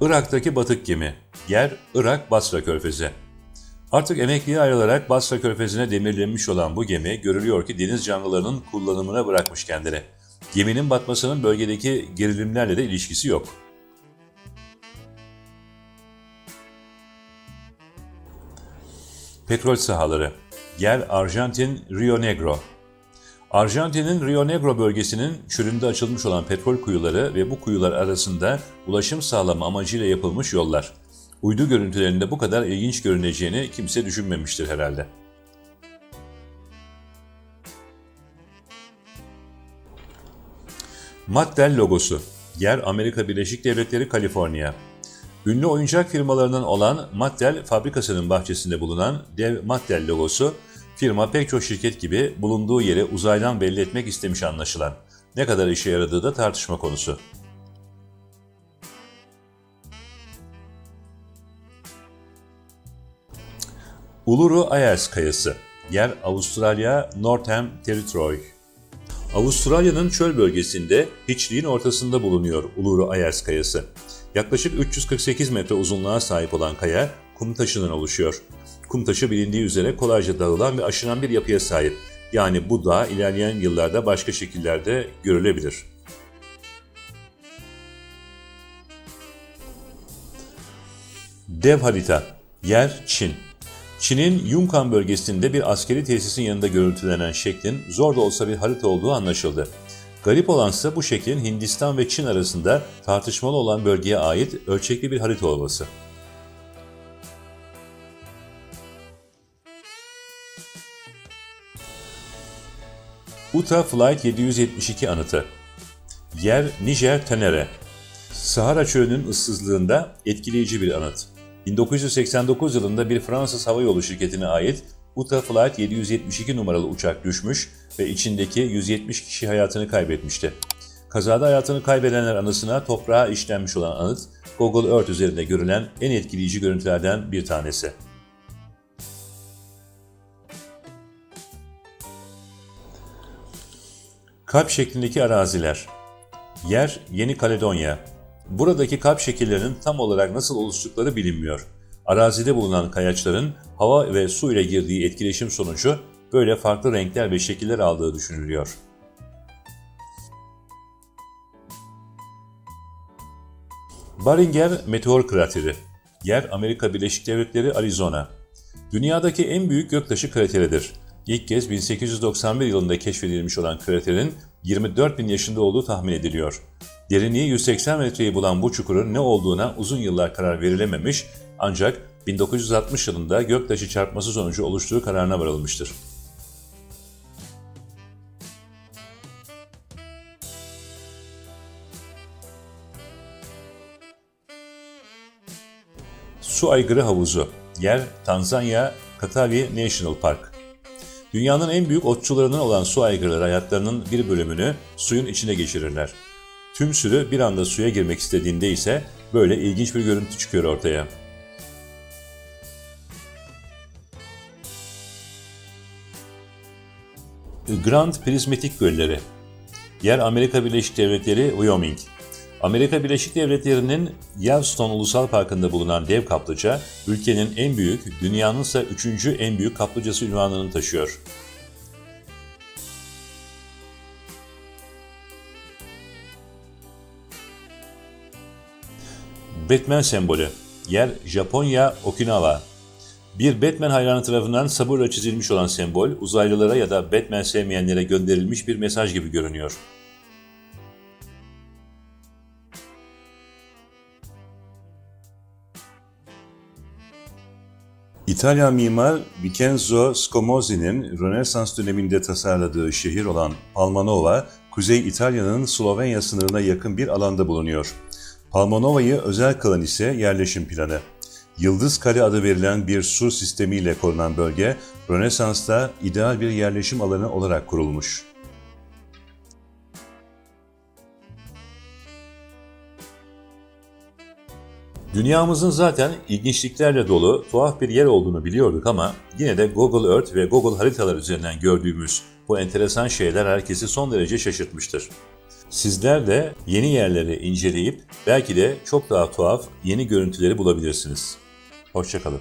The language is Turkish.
Irak'taki batık gemi. Yer Irak Basra Körfezi. Artık emekliye ayrılarak Basra Körfezi'ne demirlenmiş olan bu gemi görülüyor ki deniz canlılarının kullanımına bırakmış kendini. Geminin batmasının bölgedeki gerilimlerle de ilişkisi yok. Petrol sahaları. Yer Arjantin Rio Negro. Arjantin'in Rio Negro bölgesinin çölünde açılmış olan petrol kuyuları ve bu kuyular arasında ulaşım sağlama amacıyla yapılmış yollar. Uydu görüntülerinde bu kadar ilginç görüneceğini kimse düşünmemiştir herhalde. Mattel logosu. Yer Amerika Birleşik Devletleri Kaliforniya. Ünlü oyuncak firmalarından olan Mattel fabrikasının bahçesinde bulunan dev Mattel logosu, firma pek çok şirket gibi bulunduğu yeri uzaydan belli etmek istemiş anlaşılan. Ne kadar işe yaradığı da tartışma konusu. Uluru Ayers Kayası. Yer Avustralya Northern Territory. Avustralya'nın çöl bölgesinde hiçliğin ortasında bulunuyor Uluru Ayers Kayası. Yaklaşık 348 metre uzunluğa sahip olan kaya kum taşından oluşuyor. Kum taşı bilindiği üzere kolayca dağılan ve aşınan bir yapıya sahip. Yani bu dağ ilerleyen yıllarda başka şekillerde görülebilir. Dev harita. Yer Çin. Çin'in Yunkan bölgesinde bir askeri tesisin yanında görüntülenen şeklin zor da olsa bir harita olduğu anlaşıldı. Garip olansa bu şeklin Hindistan ve Çin arasında tartışmalı olan bölgeye ait ölçekli bir harita olması. Uta Flight 772 anıtı. Yer Nijer Tenere. Sahara çölünün ıssızlığında etkileyici bir anıt. 1989 yılında bir Fransız havayolu şirketine ait Uta Flight 772 numaralı uçak düşmüş ve içindeki 170 kişi hayatını kaybetmişti. Kazada hayatını kaybedenler anısına toprağa işlenmiş olan anıt, Google Earth üzerinde görülen en etkileyici görüntülerden bir tanesi. Kalp şeklindeki araziler. Yer Yeni Kaledonya. Buradaki kalp şekillerinin tam olarak nasıl oluştukları bilinmiyor. Arazide bulunan kayaçların hava ve su ile girdiği etkileşim sonucu böyle farklı renkler ve şekiller aldığı düşünülüyor. Baringer Meteor Krateri Yer Amerika Birleşik Devletleri Arizona Dünyadaki en büyük göktaşı krateridir. İlk kez 1891 yılında keşfedilmiş olan kraterin 24 bin yaşında olduğu tahmin ediliyor. Derinliği 180 metreyi bulan bu çukurun ne olduğuna uzun yıllar karar verilememiş ancak 1960 yılında göktaşı çarpması sonucu oluştuğu kararına varılmıştır. Su aygırı havuzu. Yer Tanzanya Katavi National Park. Dünyanın en büyük otçularından olan su aygırları hayatlarının bir bölümünü suyun içine geçirirler. Tüm sürü bir anda suya girmek istediğinde ise böyle ilginç bir görüntü çıkıyor ortaya. Grand Prismatik Gölleri Yer Amerika Birleşik Devletleri, Wyoming. Amerika Birleşik Devletleri'nin Yellowstone Ulusal Parkı'nda bulunan dev kaplıca, ülkenin en büyük, dünyanın ise üçüncü en büyük kaplıcası ünvanını taşıyor. Batman sembolü. Yer Japonya, Okinawa. Bir Batman hayranı tarafından sabırla çizilmiş olan sembol, uzaylılara ya da Batman sevmeyenlere gönderilmiş bir mesaj gibi görünüyor. İtalyan mimar Vincenzo Scomozzi'nin Rönesans döneminde tasarladığı şehir olan Palmanova, Kuzey İtalya'nın Slovenya sınırına yakın bir alanda bulunuyor. Palmanova'yı özel kılan ise yerleşim planı. Yıldız Kale adı verilen bir sur sistemiyle korunan bölge, Rönesans'ta ideal bir yerleşim alanı olarak kurulmuş. Dünyamızın zaten ilginçliklerle dolu tuhaf bir yer olduğunu biliyorduk ama yine de Google Earth ve Google haritalar üzerinden gördüğümüz bu enteresan şeyler herkesi son derece şaşırtmıştır. Sizler de yeni yerleri inceleyip belki de çok daha tuhaf yeni görüntüleri bulabilirsiniz. Hoşçakalın.